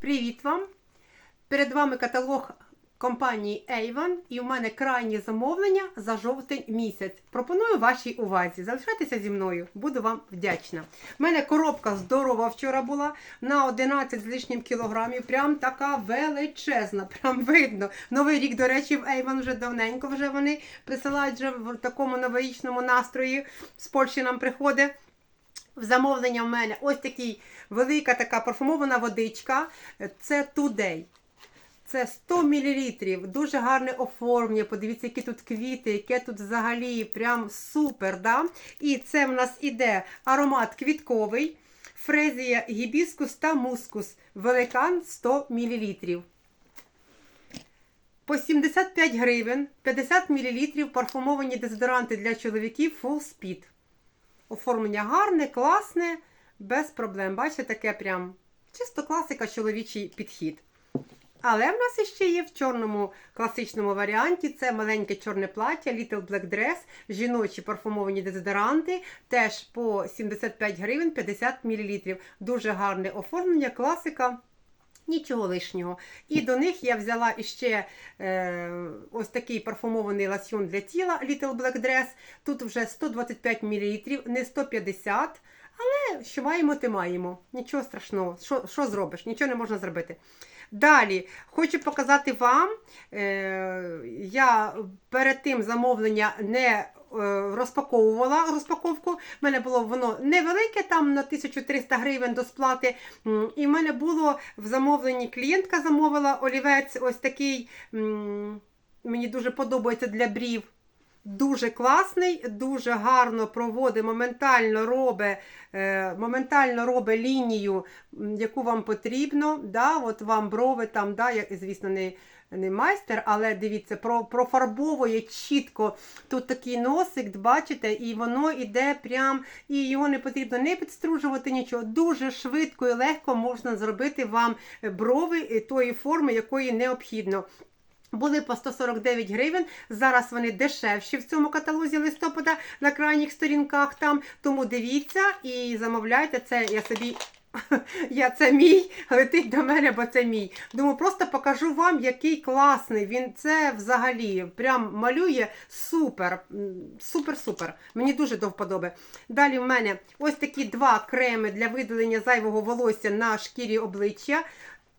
Привіт вам! Перед вами каталог компанії Avon і у мене крайнє замовлення за жовтень місяць. Пропоную вашій увазі. Залишайтеся зі мною, буду вам вдячна. У мене коробка здорова вчора була на 11 з лишнім кілограмів. Прям така величезна, прям видно. Новий рік, до речі, в Avon вже давненько вже вони присилають вже в такому новорічному настрої. З Польщі нам приходить. В замовлення в мене ось такий велика така парфумована водичка. Це Today. Це 100 мл. Дуже гарне оформлення. Подивіться, які тут квіти, яке тут взагалі прям супер. Да? І це в нас іде аромат квітковий. Фрезія гібіскус та мускус. Великан 100 мл. По 75 гривень 50 мл парфумовані дезодоранти для чоловіків Full Speed. Оформлення гарне, класне, без проблем. Бачите, таке прям чисто класика, чоловічий підхід. Але в нас іще є в чорному класичному варіанті. Це маленьке чорне плаття, Little Black Dress, жіночі парфумовані дезодоранти, теж по 75 гривень 50 мл. Дуже гарне оформлення, класика. Нічого лишнього. І до них я взяла іще е, ось такий парфумований лосьон для тіла Little Black Dress. Тут вже 125 мл, не 150 але що маємо, те маємо. Нічого страшного. Що, що зробиш? Нічого не можна зробити. Далі хочу показати вам. Е, я перед тим замовлення не розпаковувала розпаковку. У мене було воно невелике, там на 1300 гривень до сплати. І в мене було в замовленні клієнтка замовила олівець ось такий. Мені дуже подобається для брів. Дуже класний, дуже гарно проводить, моментально робить, е, моментально робить лінію, яку вам потрібно. Да, от вам брови там, да, звісно, не, не майстер, але дивіться, про, профарбовує чітко. Тут такий носик, бачите, і воно йде прям, і його не потрібно не підстружувати нічого. Дуже швидко і легко можна зробити вам брови е, тої форми, якої необхідно. Були по 149 гривень. Зараз вони дешевші в цьому каталозі листопада на крайніх сторінках там. Тому дивіться і замовляйте це. Я собі. Я це мій, летить до мене, бо це мій. Думаю, просто покажу вам, який класний. Він це взагалі прям малює супер. Супер-супер. Мені дуже до вподоби. Далі в мене ось такі два креми для видалення зайвого волосся на шкірі обличчя.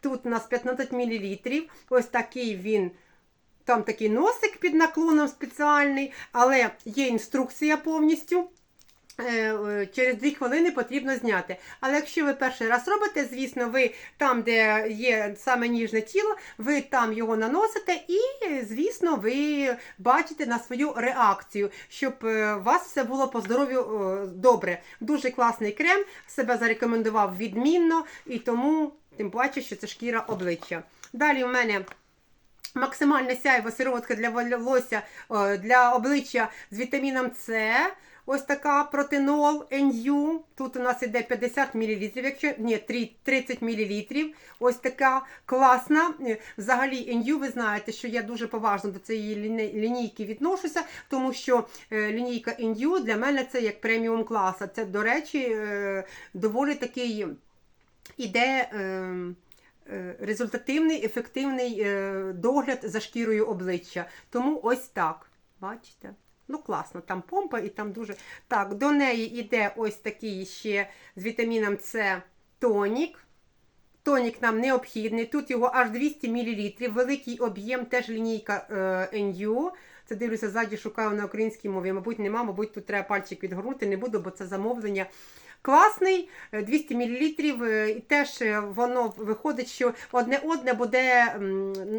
Тут у нас 15 мл. Ось такий він. Там такий носик під наклоном спеціальний, але є інструкція повністю. Е, е, Через 2 хвилини потрібно зняти. Але якщо ви перший раз робите, звісно, ви там, де є саме ніжне тіло, ви там його наносите і, звісно, ви бачите на свою реакцію, щоб е, у вас все було по здоров'ю е, добре. Дуже класний крем, себе зарекомендував відмінно і тому тим паче, що це шкіра обличчя. Далі у мене. Максимальне сяйво сироватка для волосся для обличчя з вітаміном С. Ось така протинол NU. Тут у нас іде 50 мл, якщо ні, 30 мл. Ось така класна. Взагалі, NU, ви знаєте, що я дуже поважно до цієї лінійки відношуся, тому що е, лінійка NU для мене це як преміум класа. Це, до речі, е, доволі такий іде. Е, результативний, ефективний догляд за шкірою обличчя. Тому ось так. Бачите? Ну, класно, там помпа і там дуже. Так, до неї йде ось такий ще з вітаміном С тонік. Тонік нам необхідний. Тут його аж 200 мл, великий об'єм, теж лінійка е, NU. Це дивлюся, ззаді шукаю на українській мові. Мабуть, нема, мабуть, тут треба пальчик відгорнути, не буду, бо це замовлення. Класний, 200 мл, і теж воно виходить, що одне одне буде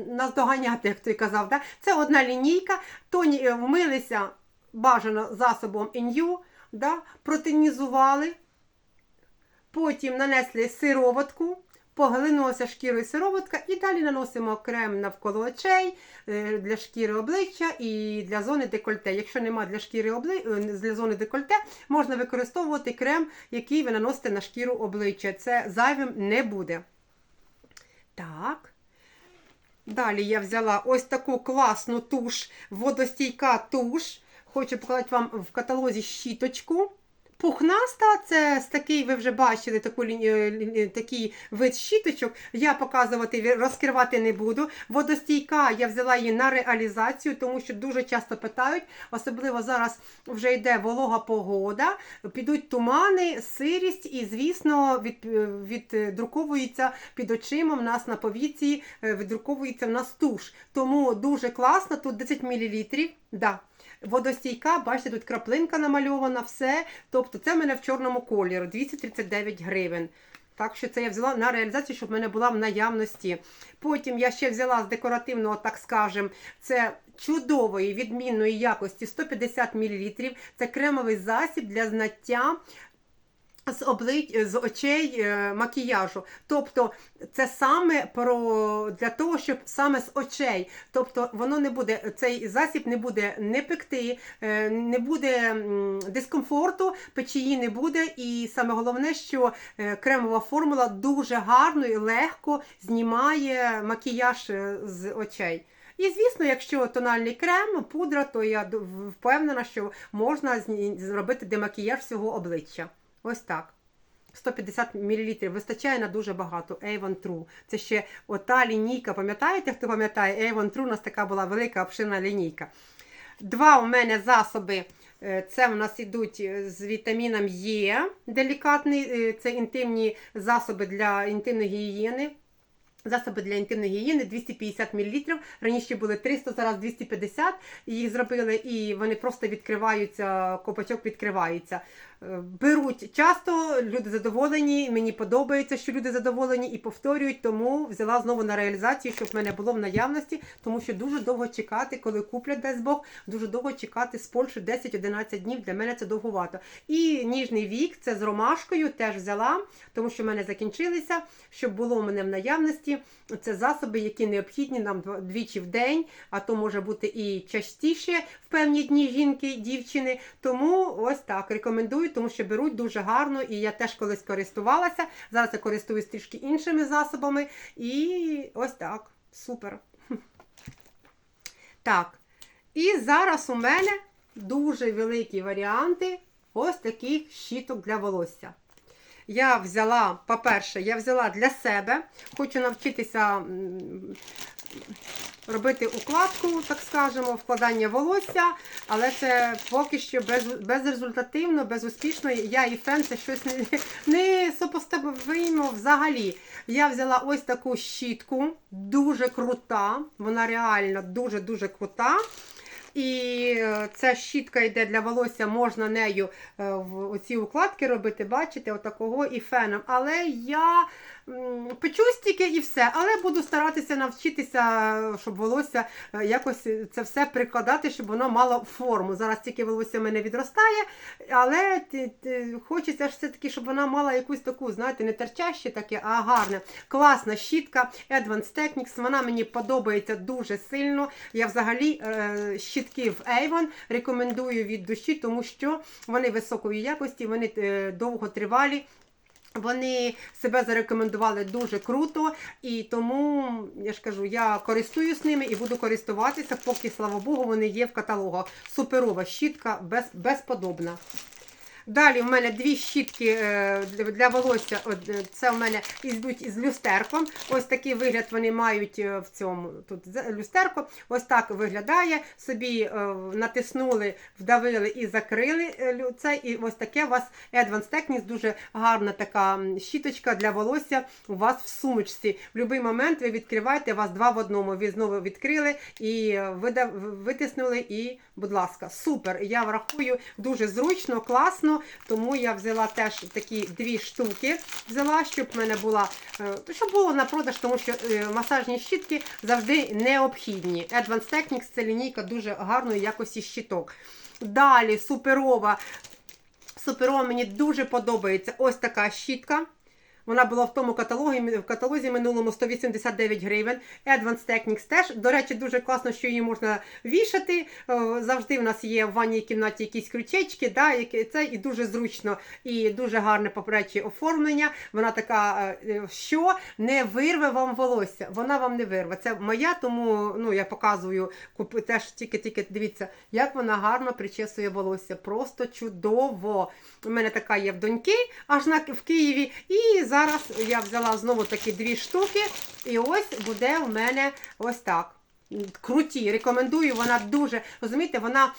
наздоганяти, як той казав. Да? Це одна лінійка, тоні вмилися бажано засобом NU, да? протонізували, потім нанесли сироватку. Поглинулася шкірою сироватка і далі наносимо крем навколо очей для шкіри обличчя і для зони декольте. Якщо нема для шкіри обли... для зони декольте, можна використовувати крем, який ви наносите на шкіру обличчя. Це зайвим не буде. Так. Далі я взяла ось таку класну туш, водостійка туш. Хочу показати вам в каталозі щіточку Пухнаста це такий, ви вже бачили таку, е, такий вид щіточок. Я показувати, розкривати не буду. Водостійка я взяла її на реалізацію, тому що дуже часто питають, особливо зараз вже йде волога погода, підуть тумани, сирість, і, звісно, від, віддруковується під очима в нас на повіці, е, віддруковується в нас туш. Тому дуже класно, тут 10 мл. Да. Водостійка, бачите, тут краплинка намальована, все. Тобто це в мене в чорному кольорі, 239 гривень. Так що це я взяла на реалізацію, щоб в мене була в наявності. Потім я ще взяла з декоративного, так скажем, це чудової відмінної якості 150 мл. Це кремовий засіб для знаття. З облич... з очей е, макіяжу. Тобто це саме про для того, щоб саме з очей. Тобто воно не буде, цей засіб не буде не пекти, е, не буде дискомфорту, печії не буде. І саме головне, що е, кремова формула дуже гарно і легко знімає макіяж з очей. І звісно, якщо тональний крем, пудра, то я впевнена, що можна зробити демакіяж всього обличчя. Ось так. 150 мл вистачає на дуже багато. Avon True. Це ще ота лінійка. Пам'ятаєте, хто пам'ятає? Avon True у нас така була велика обширна лінійка. Два у мене засоби. Е, Це у нас ідуть е, з вітаміном Е. Делікатний. е, Це інтимні засоби для інтимної гігієни. Засоби для інтимної гігієни 250 мл. Раніше були 300, зараз 250. Їх зробили і вони просто відкриваються, копачок відкривається. Беруть часто, люди задоволені. Мені подобається, що люди задоволені і повторюють, тому взяла знову на реалізацію, щоб в мене було в наявності, тому що дуже довго чекати, коли куплять дасть Бог, дуже довго чекати з Польщі 10-11 днів. Для мене це довгувато. І ніжний вік це з ромашкою теж взяла, тому що в мене закінчилися, щоб було в мене в наявності. Це засоби, які необхідні нам двічі в день, а то може бути і частіше в певні дні жінки, дівчини. Тому ось так рекомендую, тому що беруть дуже гарно, і я теж колись користувалася. Зараз я користуюсь трішки іншими засобами. І ось так. Супер. Так. І зараз у мене дуже великі варіанти ось таких щіток для волосся. Я взяла, по-перше, я взяла для себе, хочу навчитися робити укладку, так скажемо, вкладання волосся, але це поки що без, безрезультативно, безуспішно. Я і фен це щось не, не сопоставимо взагалі. Я взяла ось таку щітку, дуже крута, вона реально дуже-дуже крута. І е, ця щітка йде для волосся, можна нею е, в оці укладки робити, бачите, отакого і феном. Але я печусь тільки і все. Але буду старатися навчитися, щоб волосся е, якось це все прикладати, щоб воно мало форму. Зараз тільки волосся в мене відростає, але хочеться ж все-таки, щоб вона мала якусь таку, знаєте, не терчаще таке, а гарне. Класна щітка Advanced Techniques, вона мені подобається дуже сильно. Я взагалі е, щітки в Avon рекомендую від душі, тому що вони високої якості, вони е, довготривалі. Вони себе зарекомендували дуже круто, і тому я ж кажу, я користуюсь ними і буду користуватися, поки, слава Богу, вони є в каталогах. Суперова щітка, без, безподобна. Далі в мене дві щітки е, для- волосся. Е, Це в мене йдуть із люстерком. Ось такий вигляд вони мають е, в цьому тут люстерко. Ось так виглядає. Собі натиснули, вдавили і закрили це. І ось таке у вас Advanced Techniques, дуже гарна така щіточка для волосся у вас в сумочці. В будь-який момент ви відкриваєте, у вас два в одному. Ви знову відкрили і витиснули, і, будь ласка, супер. Я врахую дуже зручно, класно. Тому я взяла теж такі дві штуки, взяла, щоб в мене була, е, щоб було на продаж, тому що е, масажні щітки завжди необхідні. Advanced Technics це лінійка дуже гарної якості щиток. Далі суперова. Суперова мені дуже подобається ось така щітка. Вона була в тому каталозі, в каталозі минулому 189 гривень. Advanced Techniques теж. До речі, дуже класно, що її можна вішати. Е, Завжди в нас є в ванній кімнаті якісь крючечки, да, це і дуже зручно, і дуже гарне попередче оформлення. Вона така, е, що не вирве вам волосся. Вона вам не вирве. Це моя, тому ну, я показую куп- теж тільки-тільки дивіться, як вона гарно причесує волосся. Просто чудово. У мене така є в доньки, аж на в Києві. І зараз я взяла знову такі дві штуки. І ось буде у мене ось так. Круті, рекомендую, вона дуже розумієте, вона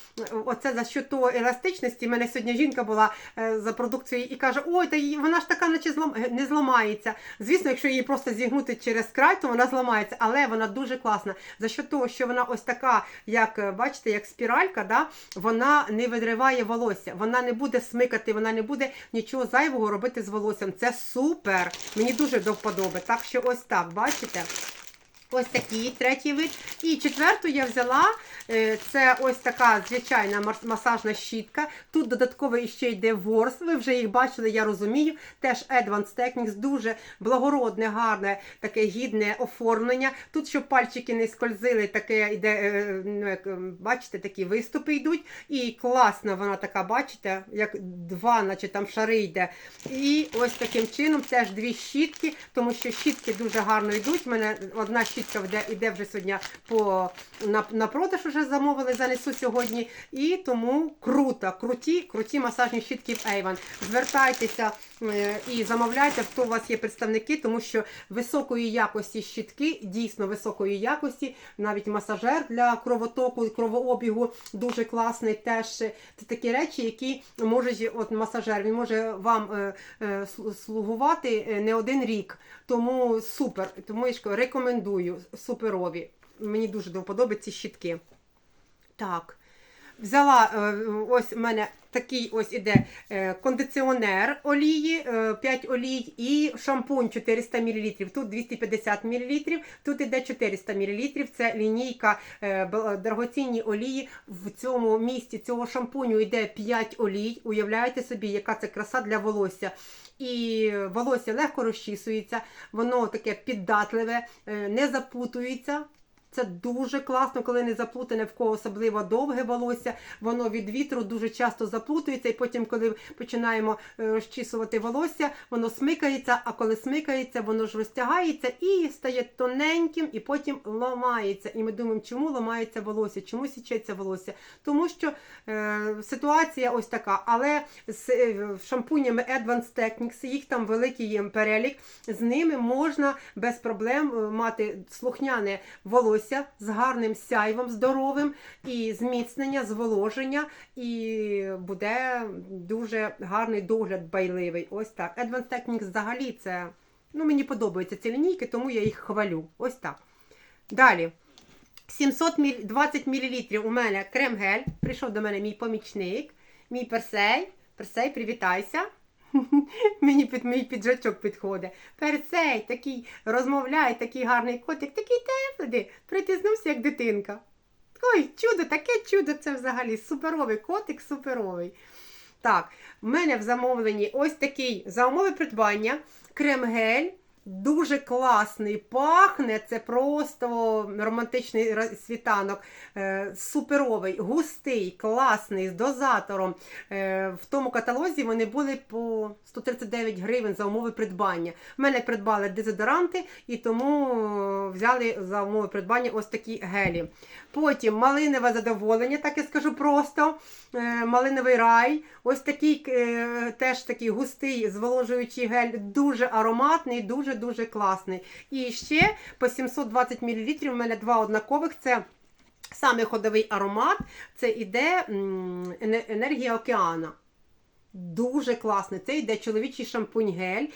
оце за що то еластичності. У мене сьогодні жінка була е, за продукцією і каже: Ой, та вона ж така, наче е, не зламається. Звісно, якщо її просто зігнути через край, то вона зламається, але вона дуже класна. За що того, що вона ось така, як е, бачите, як спіралька, да? вона не видриває волосся, вона не буде смикати, вона не буде нічого зайвого робити з волоссям. Це супер. Мені дуже до вподоби. Так що ось так, бачите? Ось такий третій вид. І четверту я взяла. е, Це ось така звичайна масажна щітка. Тут додатково іще йде ворс. Ви вже їх бачили, я розумію. Теж Advanced Techniques, дуже благородне, гарне, таке гідне оформлення. Тут, щоб пальчики не скользили, таке йде, е, ну, як, ем, бачите, такі виступи йдуть. І класна вона така, бачите, як два, наче там шари йде. І ось таким чином теж дві щітки, тому що щітки дуже гарно йдуть. У мене одна щітка йде, йде вже сьогодні по, на, на продаж вже замовили, занесу сьогодні. І тому круто, круті, круті масажні щітки в Avon. Звертайтеся е, і замовляйте, хто у вас є представники, тому що високої якості щітки, дійсно високої якості, навіть масажер для кровотоку кровообігу дуже класний. Теж це такі речі, які можуть, от масажер, він може вам е, е, слугувати е, не один рік. Тому супер. Тому я ж суперові. Мені дуже до ці щітки. Так. Взяла е, ось у мене такий ось іде е, кондиціонер олії, 5 олій і шампунь 400 мл. Тут 250 мл, тут іде 400 мл. Це лінійка е, дорогоцінні олії. В цьому місці цього шампуню йде 5 олій. Уявляєте собі, яка це краса для волосся. І волосся легко розчісується, воно таке піддатливе, е, не запутується. Це дуже класно, коли не заплутане в кого особливо довге волосся. Воно від вітру дуже часто заплутується, і потім, коли починаємо е, розчісувати волосся, воно смикається, а коли смикається, воно ж розтягається і стає тоненьким, і потім ламається. І ми думаємо, чому ламається волосся, чому січеться волосся. Тому що е, ситуація ось така. Але з е, шампунями Advanced Techniques, їх там великий є перелік, з ними можна без проблем е, мати слухняне волосся з гарним сяйвом, здоровим, і зміцнення, зволоження, і буде дуже гарний догляд байливий. Ось так. Advanced Techniques взагалі це. Ну, мені подобаються ці лінійки, тому я їх хвалю. Ось так. Далі. 720 мл у мене крем-гель. Прийшов до мене мій помічник, мій персей. Персей, привітайся. Мені під мій піджачок підходить. Перцей такий розмовляє, такий гарний котик, такий теплий, притиснувся, як дитинка. Ой, чудо, таке чудо, це взагалі суперовий котик, суперовий. Так, в мене в замовленні ось такий за умови придбання крем-гель. Дуже класний, пахне, це просто романтичний світанок, е, суперовий, густий, класний, з дозатором. Е, в тому каталозі вони були по 139 гривень за умови придбання. В мене придбали дезодоранти і тому е, взяли за умови придбання ось такі гелі. Потім малинове задоволення, так я скажу просто. Малиновий рай. Ось такий теж такий густий зволожуючий гель, дуже ароматний, дуже-дуже класний. І ще по 720 мл у мене два однакових. Це саме ходовий аромат. Це іде енергія океана. Дуже класний. Це йде чоловічий шампунь гель.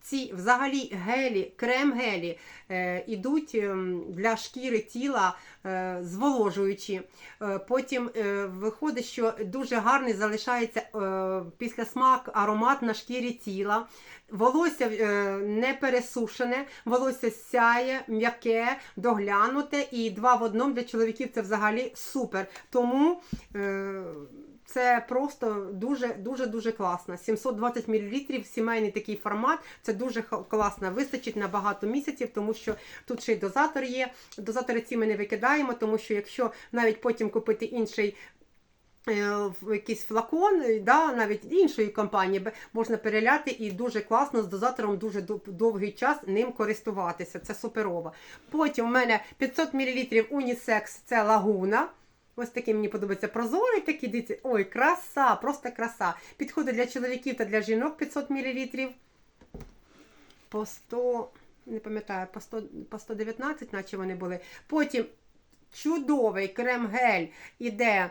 Ці взагалі гелі, крем-гелі е, ідуть ем, для шкіри тіла е, зволожуючі. Е, потім е, виходить, що дуже гарний залишається е, після смак аромат на шкірі тіла. Волосся е, не пересушене, волосся сяє, м'яке, доглянуте, і два в одному для чоловіків це взагалі супер. Тому е, Це просто дуже дуже дуже класно. 720 мл, сімейний такий формат. Це дуже класно. Вистачить на багато місяців, тому що тут ще й дозатор є. Дозатори ці ми не викидаємо, тому що якщо навіть потім купити інший. е, в Якийсь флакон, да, навіть іншої компанії можна переляти і дуже класно з дозатором дуже довгий час ним користуватися. Це суперово. Потім в мене 500 мл унісекс, це лагуна. Ось такий мені подобається прозорий такий, дивіться, ой, краса, просто краса. Підходить для чоловіків та для жінок 500 мл. По 100, не пам'ятаю, по 100, по 119, наче вони були. Потім чудовий крем-гель іде.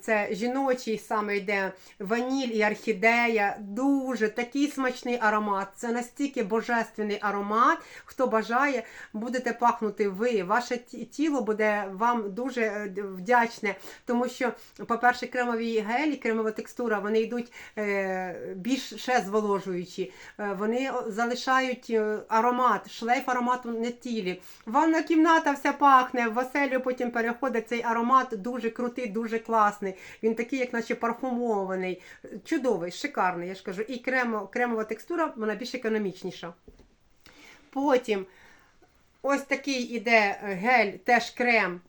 Це жіночий саме йде ваніль і орхідея. Дуже такий смачний аромат. Це настільки божественний аромат. Хто бажає, будете пахнути ви. Ваше тіло буде вам дуже е, вдячне, тому що, по-перше, кремові гелі, кремова текстура, вони йдуть е, більш ще зволожуючі. Е, Вони залишають аромат, шлейф аромату на тілі. Ванна кімната вся пахне, в оселю потім переходить цей аромат дуже крутий, дуже класний. Він такий, як наче парфумований, чудовий, шикарний, я ж кажу. І кремо, кремова текстура, вона більш економічніша. Потім ось такий іде гель, теж крем.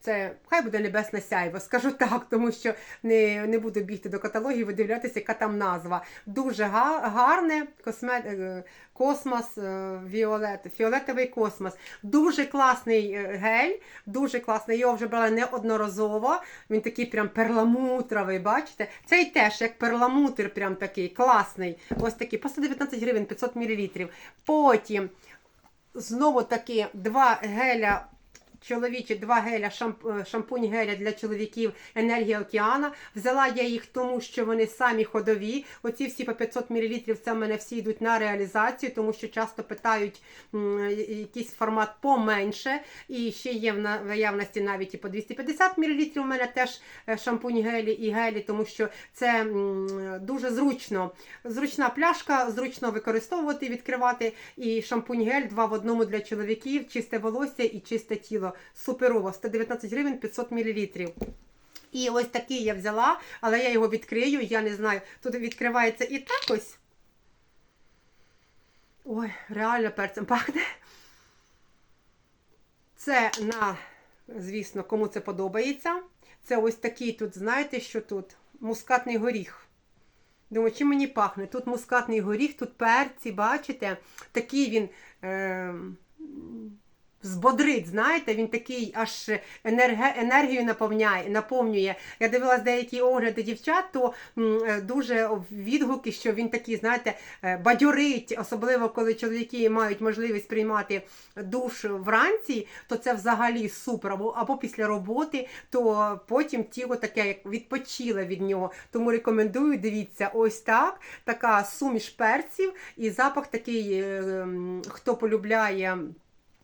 Це хай буде небесне сяйво, скажу так, тому що не, не буду бігти до каталогів, видивлятися, яка там назва. Дуже га- гарне косме, е, космос, е, віолет, фіолетовий космос. Дуже класний е, гель, дуже класний. Його вже брала неодноразово. Він такий прям перламутровий, бачите? Цей теж як перламутр, прям такий класний. Ось такий, по 119 гривень, 500 мл. Потім знову таки два геля. Чоловічі два геля, е, шампунь геля для чоловіків Енергія океана. Взяла я їх тому, що вони самі ходові. Оці всі по 500 мл, це в мене всі йдуть на реалізацію, тому що часто питають якийсь формат поменше. І ще є в наявності навіть і по 250 мл. У мене теж е, шампунь гелі і гелі, тому що це дуже зручно. Зручна пляшка, зручно використовувати, відкривати. І шампунь гель два в одному для чоловіків, чисте волосся і чисте тіло. Суперово, 119 гривень 500 мл. І ось такий я взяла, але я його відкрию, я не знаю. Тут відкривається і так ось. Ой, реально перцем пахне. Це на, звісно, кому це подобається. Це ось такий тут, знаєте, що тут? Мускатний горіх. Думаю, чим мені пахне? Тут мускатний горіх, тут перці, бачите? Такий він. Е- Збодрить, знаєте, він такий аж енерге, енергію наповняє, наповнює. Я дивилась деякі огляди дівчат, то е, дуже відгуки, що він такий, знаєте, е, бадьорить, особливо коли чоловіки мають можливість приймати душ вранці, то це взагалі супер. Або, або після роботи, то потім тіло таке як відпочиле від нього. Тому рекомендую, дивіться, ось так. Така суміш перців і запах такий, е, хто полюбляє.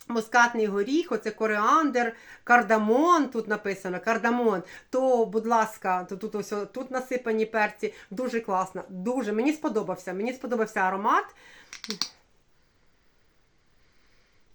Мускатний горіх, оце коріандр, кардамон, тут написано кардамон. То, будь ласка, то тут ось тут насипані перці. Дуже класно. Дуже мені сподобався. Мені сподобався аромат.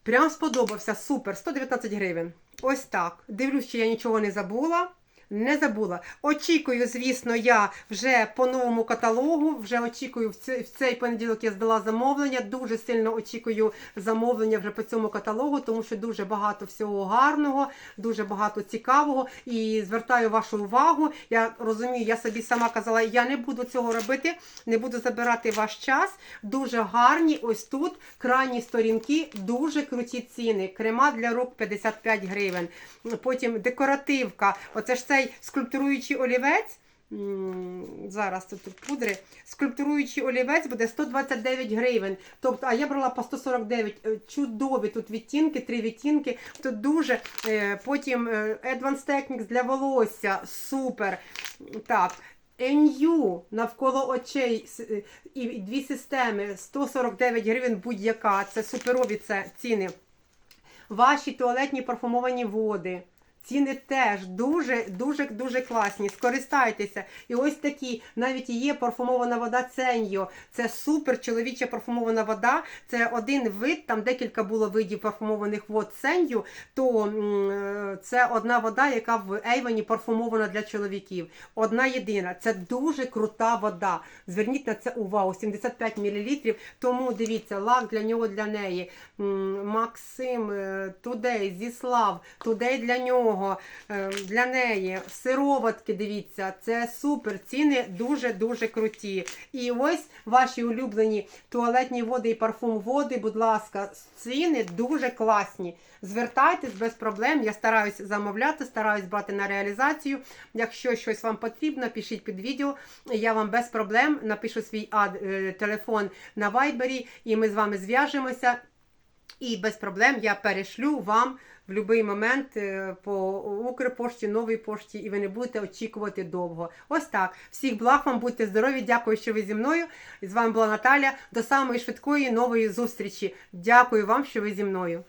Прям сподобався. Супер. 119 гривень. Ось так. Дивлюсь, що я нічого не забула. Не забула. Очікую, звісно, я вже по новому каталогу. Вже очікую в цей, понеділок я здала замовлення. Дуже сильно очікую замовлення вже по цьому каталогу, тому що дуже багато всього гарного, дуже багато цікавого. І звертаю вашу увагу. Я розумію, я собі сама казала, я не буду цього робити, не буду забирати ваш час. Дуже гарні. Ось тут крайні сторінки, дуже круті ціни. Крема для рук 55 гривень. Потім декоративка. Оце ж цей скульптуруючий олівець. Зараз тут, пудри. Скульптуруючий олівець буде 129 гривень. Тобто, а я брала по 149. Е, Чудові тут відтінки, три відтінки. Тут дуже. Е, Потім е, Advanced Techniques для волосся. Супер. Так. NU навколо очей і дві системи 149 гривень будь-яка. Це суперові це ціни. Ваші туалетні парфумовані води. Ціни теж дуже, дуже, класні. Скористайтеся. І ось такі, навіть є парфумована вода Ценьо. Це супер чоловіча парфумована вода. Це один вид, там декілька було видів парфумованих вод Ценьо, то е, це одна вода, яка в Ейвені парфумована для чоловіків. Одна єдина. Це дуже крута вода. Зверніть на це увагу. 75 мл. Тому дивіться, лак для нього, для неї. Максим, Тудей, Зіслав, Тудей для нього, е, для неї. Сироватки, дивіться, це супер. Ціни дуже-дуже круті. І ось ваші улюблені туалетні води і парфум води, будь ласка, ціни дуже класні. Звертайтесь без проблем. Я стараюсь замовляти, стараюсь брати на реалізацію. Якщо щось вам потрібно, пишіть під відео. Я вам без проблем напишу свій ад, е, телефон на вайбері, і ми з вами зв'яжемося. І без проблем я перешлю вам в будь-який момент е, по Укрпошті, новій пошті, і ви не будете очікувати довго. Ось так. Всіх благ вам, будьте здорові. Дякую, що ви зі мною. І з вами була Наталя. До самої швидкої нової зустрічі. Дякую вам, що ви зі мною.